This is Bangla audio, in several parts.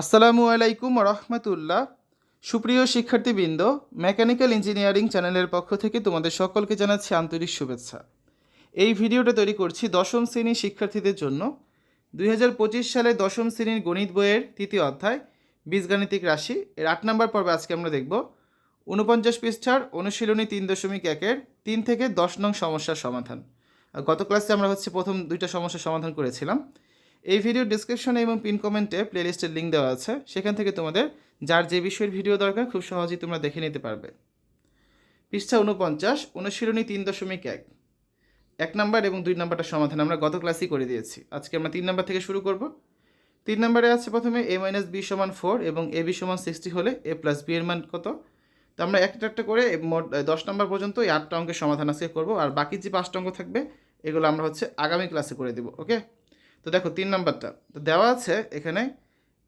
আসসালামু আলাইকুম রহমতুল্লাহ। সুপ্রিয় শিক্ষার্থীবৃন্দ, মেকানিক্যাল ইঞ্জিনিয়ারিং চ্যানেলের পক্ষ থেকে তোমাদের সকলকে জানাচ্ছি আন্তরিক শুভেচ্ছা। এই ভিডিওটা তৈরি করছি দশম শ্রেণির শিক্ষার্থীদের জন্য। দুই হাজার পঁচিশ সালে দশম শ্রেণির গণিত বইয়ের তৃতীয় অধ্যায়, বীজগাণিতিক রাশি। এর আট নম্বর পর্বে আজকে আমরা দেখব। উনপঞ্চাশ পৃষ্ঠার অনুশীলনী তিন দশমিক একের তিন থেকে দশ নং সমস্যার সমাধান। গত ক্লাসে আমরা হচ্ছে প্রথম দুইটা সমস্যার সমাধান করেছিলাম। এই ভিডিও ডিসক্রিপশনে এবং পিন কমেন্টে প্লেলিস্টের লিঙ্ক দেওয়া আছে। সেখান থেকে তোমাদের যার যে বিষয়ের ভিডিও দরকার, খুব সহজেই তোমরা দেখে নিতে পারবে। পৃষ্ঠা উনপঞ্চাশ অনুশীলনী তিন দশমিক এক। এক নাম্বার এবং দুই নাম্বারটা সমাধান আমরা গত ক্লাসেই করে দিয়েছি। আজকে আমরা তিন নাম্বার থেকে শুরু করব। তিন নাম্বারে আছে প্রথমে এ মাইনাস বি সমান ফোর এবং এ বি সমান সিক্সটি হলে এ প্লাস বি এর মান কত? তো আমরা একটা একটা করে মোট দশ নম্বর পর্যন্ত এই আটটা অঙ্কের সমাধান আজকে করব। আর বাকি যে পাঁচটা অঙ্ক থাকবে, এগুলো আমরা হচ্ছে আগামী ক্লাসে করে দেবো ওকে তো দেখো তিন নাম্বারটা। তো দেওয়া আছে এখানে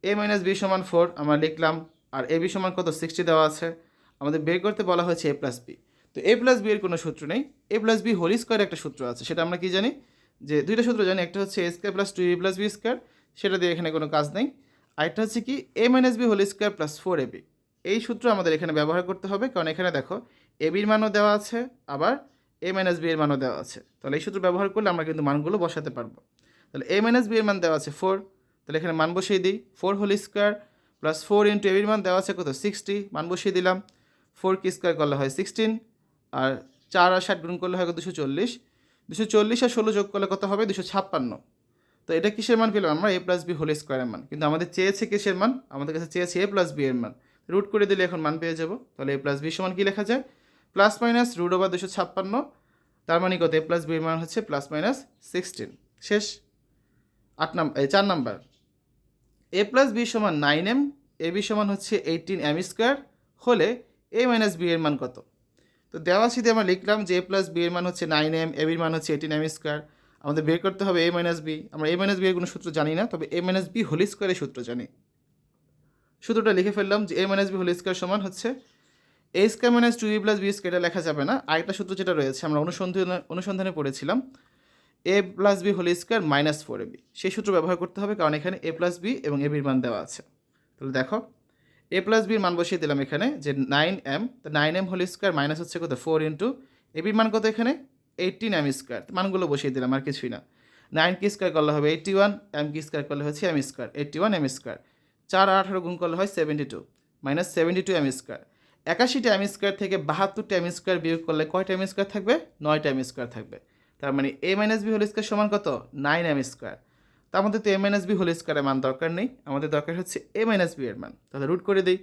এ মাইনাস বি সমান ফোর আমরা লিখলাম, আর এ বি সমান কত? সিক্সটি দেওয়া আছে। আমাদের বের করতে বলা হয়েছে এ প্লাস বি তো এ প্লাস বি এর কোনো সূত্র নেই। A plus B whole square একটা সূত্র আছে, সেটা আমরা কি জানি? যে দুইটা সূত্র জানি, একটা হচ্ছে A square plus two A plus B square সেটা দিয়ে এখানে কোনো কাজ নেই। আরেকটা হচ্ছে কি A minus B whole square plus four A B এই সূত্র আমাদের এখানে ব্যবহার করতে হবে, কারণ এখানে দেখো এ বির মানও দেওয়া আছে, আবার এ মাইনাস বি এর মানও দেওয়া আছে। তাহলে এই সূত্র ব্যবহার করলে আমরা কিন্তু মানগুলো বসাতে পারব। তাহলে এ মাইনাস বি এর মান দেওয়া আছে ফোর তাহলে এখানে মান বসিয়ে দিই four whole square plus four into এবির মান দেওয়া আছে কত? সিক্সটি মান বসিয়ে দিলাম। ফোর কি স্কোয়ার করলে হয় সিক্সটিন আর চার আর ষাট গুণ করলে হয় দুশো চল্লিশ। দুশো চল্লিশ আর ষোলো যোগ করলে কত হবে? দুশো ছাপ্পান্ন। তো এটা কিসের মান পেলাম আমরা? এ প্লাস বি হোল স্কোয়ারের মান। কিন্তু আমাদের চেয়েছে কিসের মান? আমাদের কাছে চেয়েছে এ প্লাস বি এর মান। রুট করে দিলে এখন মান পেয়ে যাব। তাহলে এ প্লাস বি সমান কী লেখা যায়? প্লাস মাইনাস রুট ওভার দুশো ছাপ্পান্ন, তার মানে কত? এ প্লাস বি এর মান হচ্ছে প্লাস মাইনাস সিক্সটিন শেষ। আট নাম্বার চার নাম্বার। এ প্লাস বি সমান নাইন এম এ বি সমান হচ্ছে এইটিন এম স্কোয়ার হলে এ মাইনাস বি এর মান কত? তো দেওয়া সিধে আমরা লিখলাম যে এ প্লাস বি এর মান হচ্ছে নাইন এম এ বির মান হচ্ছে এইটিন এম স্কোয়ার আমাদের বের করতে হবে এ মাইনাস বি। আমরা এ মাইনাস বি এর কোনো সূত্র জানি না, তবে এ মাইনাস বি হোল স্কোয়ারের সূত্র জানি। সূত্রটা লিখে ফেললাম যে A minus B whole square সমান হচ্ছে A square minus two E plus B square এটা লেখা যাবে না। আরেকটা সূত্র যেটা রয়েছে, আমরা অনুসন্ধানে অনুসন্ধানে পড়েছিলাম। A plus B whole square minus four A B সেই সূত্র ব্যবহার করতে হবে কারণ এখানে এ প্লাস বি এবং এ বির মান দেওয়া আছে। তাহলে দেখো এ প্লাস বির মান বসিয়ে দিলাম এখানে যে নাইন এম তো nine M whole square minus হচ্ছে কত? ফোর ইন্টু এ বির মান কত এখানে? এইটিন এম স্কোয়ার মানগুলো বসিয়ে দিলাম, আর কিছুই না। নাইন কি স্কোয়ার করলে হবে এইটটি ওয়ান এম কি স্কোয়ার করলে হচ্ছে M square eighty one M square চার আঠারো গুণ করলে হয় seventy two minus seventy two M square একাশিটা M square থেকে বাহাত্তরটা এম স্কোয়ার বিয়োগ করলে কয়টা এম স্কোয়ার থাকবে? নয়টা এম স্কোয়ার থাকবে। তার মানে A minus B whole square সমান কত? নাইন এম স্কোয়ার তার মধ্যে তো এ মাইনাস বি হোল স্কোয়ারের মান দরকার নেই। আমাদের দরকার হচ্ছে এ মাইনাস বি এর মান। তাহলে রুট করে দিই।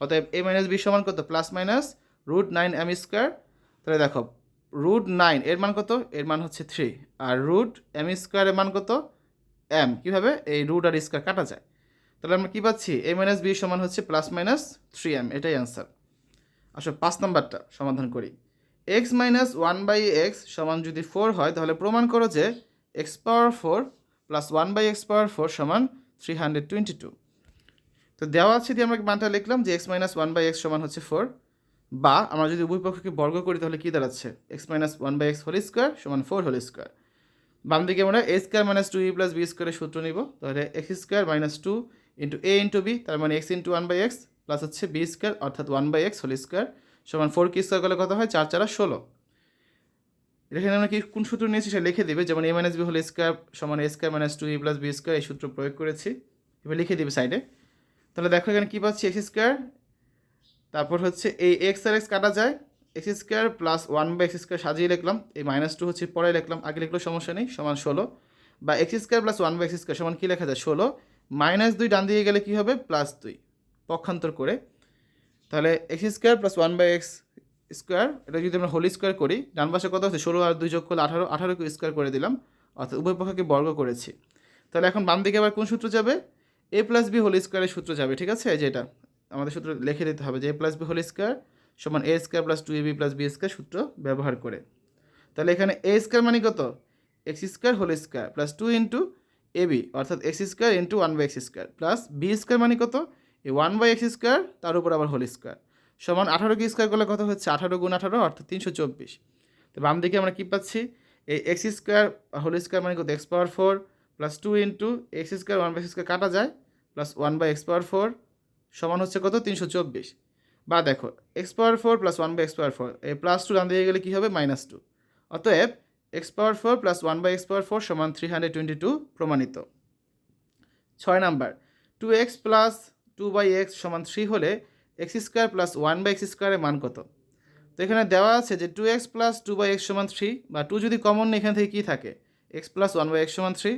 অতএব এ মাইনাস বি সমান কত? Plus minus root nine M square তাহলে দেখো রুট নাইন এর মান কত? এর মান হচ্ছে থ্রি আর রুট এম স্কোয়ারের মান কত? এম কীভাবে? এই রুট আর স্কোয়ার কাটা যায়। তাহলে আমরা কী পাচ্ছি? এ মাইনাস বি সমান হচ্ছে প্লাস মাইনাস থ্রি এম এটাই অ্যান্সার আসলে পাঁচ নাম্বারটা সমাধান করি। X minus one by X সমান যদি ফোর হয়, তাহলে প্রমাণ করো যে X power four plus one by X power four সমান থ্রি হান্ড্রেড টোয়েন্টি টু তো দেওয়া আছে দিয়ে আমরা মানটা লিখলাম যে X minus one by X সমান হচ্ছে ফোর বা আমরা যদি উভয় পক্ষকে বর্গ করি, তাহলে কী দাঁড়াচ্ছে? X minus one by X whole square সমান ফোর হোল স্কোয়ার বাম দিকে আমরা A square minus two E plus B স্কোয়ারের সূত্র নিব, তাহলে X square minus two into A into B তার মানে X into one by X plus হচ্ছে বি স্কোয়ার অর্থাৎ one by X whole square সমান ফোর কি স্কোয়ার করলে কত হয়? চার চারা ষোলো। এখানে আমরা কি কোন সূত্র নিয়েছি সেটা লিখে দেবে। যেমন A minus B whole square সমান A square minus two E plus B square এই সূত্র প্রয়োগ করেছি। এবার লিখে দেবে সাইডে তাহলে দেখো এখানে কী পাচ্ছি? এক্স স্কোয়ার তারপর হচ্ছে এই এক্স আর এক্স কাটা যায়। X square plus one by X square সাজিয়ে লিখলাম। এই মাইনাস টু হচ্ছে পরে লিখলাম। আগে লিখলেও সমস্যা নেই। সমান ষোলো। বা X square plus one by X square সমান কী লেখা যায়? ষোলো। মাইনাস দুই ডান দিকে গেলে কী হবে? প্লাস দুই। পক্ষান্তর করে। তাহলে X square plus one by X square এটা যদি আমরা হোল স্কোয়ার করি, ডান পাশে কত হচ্ছে ষোলো আর দুই যোগ করলে আঠারো আঠারোকে স্কোয়ার করে দিলাম। অর্থাৎ উভয় পক্ষকে বর্গ করেছি। তাহলে এখন বাম দিকে আবার কোন সূত্র যাবে? এ প্লাস বি হোল স্কোয়ারের সূত্র যাবে, ঠিক আছে? যেটা আমাদের সূত্র লিখে দিতে হবে যে A plus B whole square সমান A square plus two A B plus B square সূত্র ব্যবহার করে। তাহলে এখানে এ স্কোয়ার মানে কত? X square whole square plus two into A B অর্থাৎ X square into one by X square plus B square মানে কত? এই ওয়ান বাই এক্স স্কোয়ার তার উপর আবার হোল স্কোয়ার সমান আঠারো কি স্কোয়ার করলে কত হচ্ছে? আঠারো গুণ আঠারো, অর্থাৎ তিনশো চব্বিশ। তো বাম দিকে আমরা কী পাচ্ছি? এই এক্স স্কোয়ার হোল স্কোয়ার মানে কত? X power four plus two into X square one by X square কাটা যায় plus one by X power four সমান হচ্ছে কত? তিনশো চব্বিশ। বা দেখো X power four plus one by X power four এই প্লাস টু ডান দিকে গেলে কী হবে? মাইনাস টু অতএব X power four plus one by X power four সমান থ্রি হান্ড্রেড টোয়েন্টি টু প্রমাণিত। ছয় number two X plus two by X সমান থ্রি হলে X square plus one by X স্কোয়ারের মান কত? তো এখানে দেওয়া আছে যে two X plus two by X সমান থ্রি বা টু যদি কমন এখান থেকে কী থাকে? X plus one by X সমান থ্রি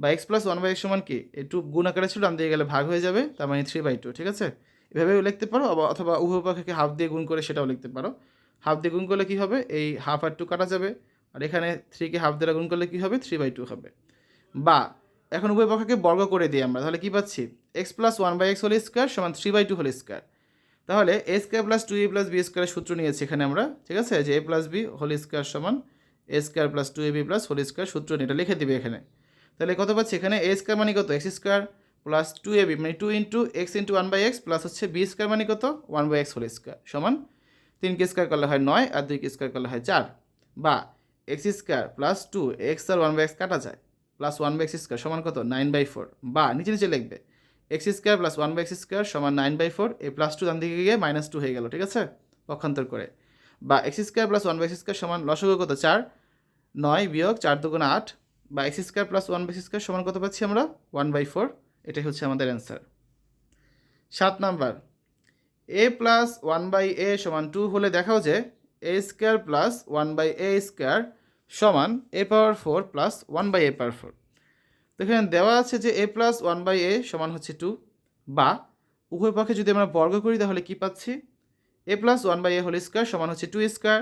বা X plus one by X সমান কি? এই টু গুণ আকারে ছিল, ডান দিয়ে গেলে ভাগ হয়ে যাবে, তার মানে থ্রি বাই টু ঠিক আছে? এভাবেও লিখতে পারো অথবা উভয় পক্ষকে হাফ দিয়ে গুণ করে সেটাও লিখতে পারো। হাফ দিয়ে গুণ করলে কী হবে? এই হাফ আর টু কাটা যাবে, আর এখানে থ্রিকে হাফ দ্বারা গুণ করলে কী হবে? থ্রি বাই টু হবে। বা এখন উভয় পক্ষকে বর্গ করে দিই আমরা, তাহলে কী পাচ্ছি? X plus one by X whole square সমান three by two whole square তাহলে A square plus two A plus B স্কোয়ারের সূত্র নিয়েছি এখানে আমরা, ঠিক আছে? যে A plus B whole square সমান A square plus two A B plus whole square সূত্র নিয়ে এটা লিখে দিবে এখানে। তাহলে কত পাচ্ছি এখানে? এ স্কোয়ার মানে কত? X square plus two A B মানে two into X into one by X plus হচ্ছে বি স্কোয়ার মানে কত? One by X whole square সমান তিন কে স্কোয়ার করলে হয় নয় আর দুই কে স্কোয়ার করলে হয় চার। বা X square plus two X R one by X কাটা যায়। Plus one by X square সমান কত? নাইন বাই ফোর বা নিচে নিচে লিখবে। X square plus one by X square সমান নাইন বাই ফোর এই প্লাস টু ডান দিকে গিয়ে মাইনাস টু হয়ে গেল, ঠিক আছে? পক্ষান্তর করে। বা X square plus one by X square সমান লসগু কত? চার, নয় বিয়োগ চার দুগুণ আট। বা X square plus one by X square সমান কত পাচ্ছি আমরা? ওয়ান বাই ফোর, এটাই হচ্ছে আমাদের অ্যান্সার। সাত number, A plus one by A সমান টু হলে দেখাও যে A square plus one by A square সমান A power four plus one by A power four. তো এখানে দেওয়া আছে যে A plus one by A সমান হচ্ছে টু বা উভয় পক্ষে যদি আমরা বর্গ করি তাহলে কি পাচ্ছি? A plus one by A whole square সমান হচ্ছে টু স্কোয়ার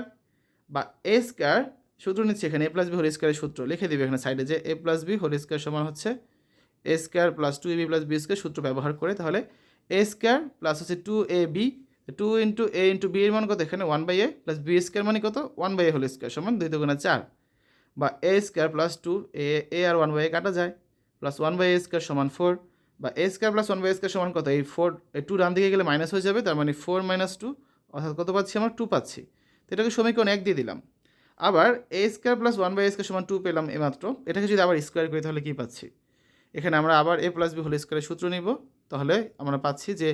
বা এ স্কোয়ার সূত্র নিচ্ছি এখানে এ প্লাস বি হোল স্কোয়ারের সূত্র। লিখে দিবে এখানে সাইডে যে A plus B whole square সমান হচ্ছে A square plus two A B plus B square সূত্র ব্যবহার করে তাহলে এ স্কোয়ার প্লাস হচ্ছে two A B two into A into B এর মান কত? এখানে one by A plus B square মানে কত? One by A whole square সমান দুই দুগুণা চার। বা A square plus two A A R one by A কাটা যায়। Plus one by A square সমান ফোর বা A square plus one by A square সমান কত? এই ফোর এই টু ডান দিকে গেলে মাইনাস হয়ে যাবে, তার মানে ফোর মাইনাস টু অর্থাৎ কত পাচ্ছি আমরা? টু পাচ্ছি। তো এটাকে সমীকরণ এক দিয়ে দিলাম। আবার A square plus one by A square সমান টু পেলাম এমাত্র এটাকে যদি আবার স্কোয়ার করি তাহলে কী পাচ্ছি? এখানে আমরা আবার এ প্লাস বি হোল স্কোয়ারের সূত্র নিব। তাহলে আমরা পাচ্ছি যে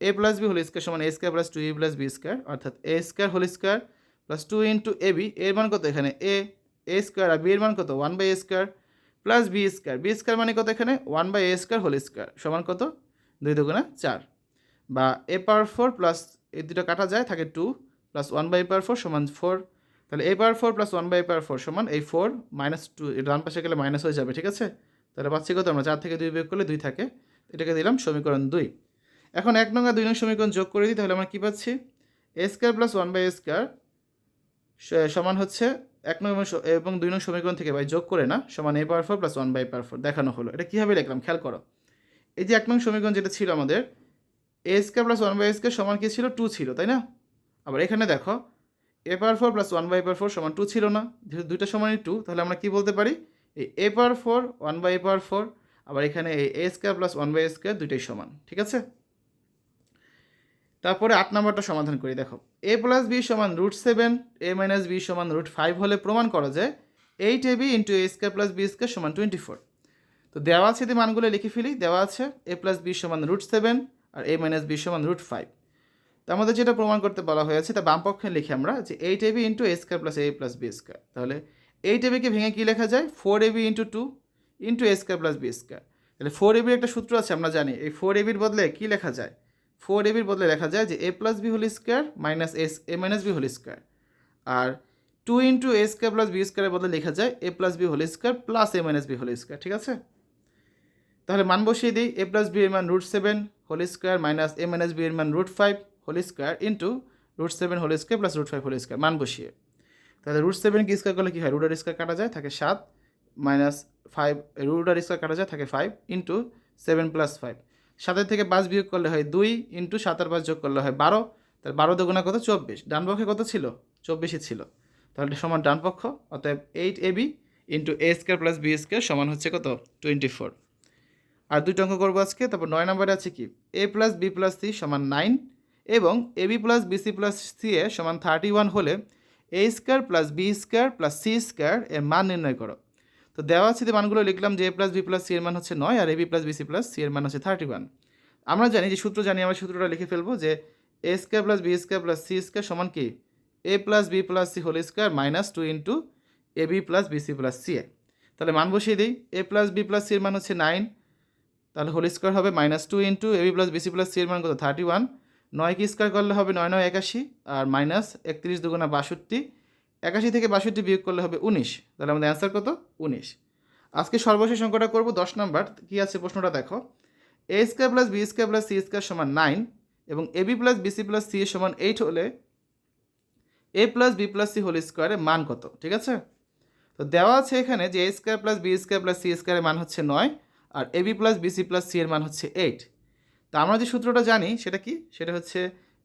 A plus B whole square সমান A square plus two A plus B square অর্থাৎ A square whole square plus two into A B এর মান কত এখানে? এ এ স্কোয়ার আর বি এর মান কত? One by A square plus B square. B square মানে কত এখানে? One by A square whole square. সমান কত? দুই দুগুণা চার। বা এ পাওয়ার ফোর প্লাস এই দুটো কাটা যায়, থাকে two plus one by power four সমান ফোর। তাহলে A power four plus one by power four সমান এই ফোর মাইনাস টু। ডান পাশে গেলে মাইনাস হয়ে যাবে, ঠিক আছে? তাহলে পাচ্ছি কত আমরা? চার থেকে দুই বিয়োগ করলে দুই থাকে। এটাকে দিলাম সমীকরণ দুই। এখন এক নং আর দুই নং সমীকরণ যোগ করে দিই, তাহলে আমরা কী পাচ্ছি? A square plus one by A square সমান হচ্ছে এক নং এবং দুই নং সমীকরণ থেকে ভাই যোগ করে না, সমান A power four plus one by power four দেখানো হলো। এটা কীভাবে লিখলাম? খেয়াল করো। এই যে এক নং সমীকরণ যেটা ছিল আমাদের A square plus one by square সমান কি ছিল? টু ছিল, তাই না? আবার এখানে দেখো A power four plus one by power four সমান টু ছিল না। যেহেতু দুইটা সমানই টু তাহলে আমরা কী বলতে পারি? এই A power four one by A power four আবার এখানে এই A square plus one by square দুইটাই সমান, ঠিক আছে? তারপরে আট নম্বরটা সমাধান করি, দেখো। এ প্লাস বি সমান root seven A minus B সমান রুট ফাইভ হলে প্রমাণ করো যে eight A B into A square plus B square সমান টোয়েন্টি ফোর তো দেওয়া আছে যদি মানগুলো লিখে ফেলি, দেওয়া আছে এ প্লাস বি সমান রুট সেভেন আর এ মাইনাস বি সমান রুট ফাইভ তো আমাদের যেটা প্রমাণ করতে বলা হয়েছে তা বাম পক্ষে লিখে আমরা যে eight A B into A square plus A plus B square তাহলে এইট এ বিকে ভেঙে কী লেখা যায়? Four A B into two into A square plus B square তাহলে ফোর এবির একটা সূত্র আছে, আমরা জানি। এই ফোর এবির বদলে কী লেখা যায়? ফোর এবির বদলে লেখা যায় যে A plus B whole square minus S, A minus B whole square. R two into A square plus B স্কোয়ারের বদলে লেখা যায় A plus B whole square plus A minus B whole square, ঠিক আছে? তাহলে মান বসিয়ে দিই, এ প্লাস বি এর মান root seven whole square minus A minus B এর মান root five whole square into root seven whole square plus root five whole square, মান বসিয়ে। তাহলে রুট সেভেন কি স্কোয়ার করলে কী হয়? রুটার স্কোয়ার কাটা যায়, থাকে সাত মাইনাস ফাইভ, রুটার স্কোয়ার কাটা যায়, থাকে five into seven plus five. সাতের থেকে পাঁচ বিয়োগ করলে হয় দুই ইন্টু সাত সাতের পাঁচ যোগ করলে হয় বারো। তাহলে বারো দুগুণা কত? চব্বিশ। ডান পক্ষে কত ছিল? চব্বিশই ছিল। তাহলে সমান ডান পক্ষ, অতএব eight A B into A square plus B square সমান হচ্ছে কত? টোয়েন্টি ফোর আর দুইটা অঙ্ক করব আজকে, তারপর নয় নম্বরে আছে কি? A plus B plus C সমান নাইন এবং A B plus BC plus C A সমান থার্টি ওয়ান হলে A square plus B square plus C square এর মান নির্ণয় করো। তো দেওয়া আছে যে মানগুলো লিখলাম যে A plus B plus C এর মান হচ্ছে নয় আর A B plus BC plus C এর মান হচ্ছে থার্টি ওয়ান আমরা জানি যে সূত্র জানি, আমরা সূত্রটা লিখে ফেলব যে A square plus B square plus C square সমান কি? A plus B plus C whole square minus two into A B plus BC plus C A. তাহলে মান বসিয়ে দিই। A plus B plus C এর মান হচ্ছে নাইন তাহলে হোল স্কোয়ার হবে minus two into A B plus BC plus C এর মান কত? থার্টি ওয়ান নয় কি স্কোয়ার করলে হবে? নয় নয়, একাশি। আর মাইনাস একত্রিশ দুগুণা বাষট্টি। একাশি থেকে বাষট্টি বিয়োগ করলে হবে উনিশ। তাহলে আমাদের অ্যান্সার কত? উনিশ। আজকে সর্বশেষ অঙ্কটা করব দশ নম্বর। কী আছে প্রশ্নটা দেখো? A square plus B square plus C square সমান নাইন এবং A B plus BC plus C সমান এইট হলে A plus B plus C whole স্কোয়ারের মান কত? ঠিক আছে? তো দেওয়া আছে এখানে যে A square plus B square plus C স্কোয়ারের মান হচ্ছে নয় আর A B plus BC plus C এর মান হচ্ছে এইট তো আমরা যে সূত্রটা জানি সেটা কি? সেটা হচ্ছে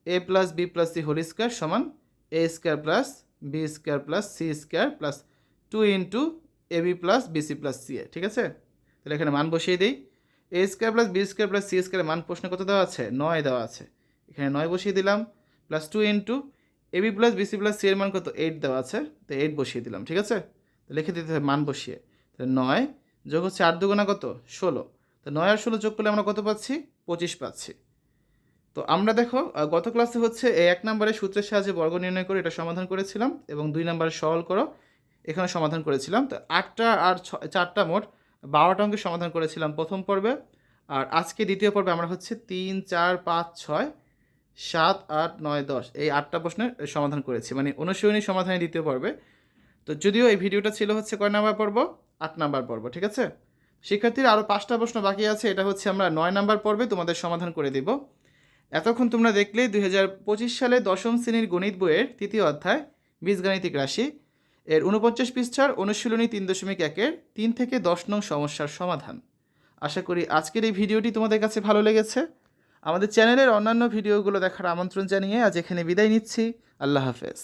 A plus B plus C whole square সমান A square plus B square plus C square plus two into A B plus BC plus C A ঠিক আছে? তাহলে এখানে মান বসিয়ে দিই। A square plus B square plus C স্কোয়ারের মান প্রশ্নে কত দেওয়া আছে? নয় দেওয়া আছে। এখানে নয় বসিয়ে দিলাম। Plus two into A B plus BC plus C এর মান কত? এইট দেওয়া আছে। তো এইট বসিয়ে দিলাম, ঠিক আছে? তো লিখে দিতে হবে মান বসিয়ে। তাহলে নয় যোগ হচ্ছে আট দুগুণা কত? ষোলো। তো নয় আর ষোলো যোগ করলে আমরা কত পাচ্ছি? পঁচিশ পাচ্ছি। তো আমরা দেখো গত ক্লাসে হচ্ছে এক নম্বরের সূত্রের সাহায্যে বর্গ নির্ণয় করে এটা সমাধান করেছিলাম এবং দুই নম্বরে সরল করো, এখানে সমাধান করেছিলাম। তো আটটা আর চারটা মোট বারোটা অঙ্কের সমাধান করেছিলাম প্রথম পর্বে। আর আজকে দ্বিতীয় পর্বে আমরা হচ্ছে তিন, চার, পাঁচ, ছয়, সাত, আট, নয়, দশ এই আটটা প্রশ্নের সমাধান করেছি। মানে অনুশীলনী সমাধানের দ্বিতীয় পর্বে। তো যদিও এই ভিডিওটা ছিল হচ্ছে কয় নাম্বার পর্ব? আট নাম্বার পর্ব, ঠিক আছে? শিক্ষার্থীর আরও পাঁচটা প্রশ্ন বাকি আছে, এটা হচ্ছে আমরা নয় নাম্বার পর্বে তোমাদের সমাধান করে দিব। এতক্ষণ তোমরা দেখলে দুই সালে দশম শ্রেণির গণিত বইয়ের তৃতীয় অধ্যায়, বীজগাণিতিক রাশি। এর উনপঞ্চাশ পৃষ্ঠার অনুশীলনী তিন দশমিক একের তিন থেকে দশ নং সমস্যার সমাধান। আশা করি আজকের এই ভিডিওটি তোমাদের কাছে ভালো লেগেছে। আমাদের চ্যানেলের অন্যান্য ভিডিওগুলো দেখার আমন্ত্রণ জানিয়ে আজ এখানে বিদায় নিচ্ছি। আল্লাহ হাফেজ।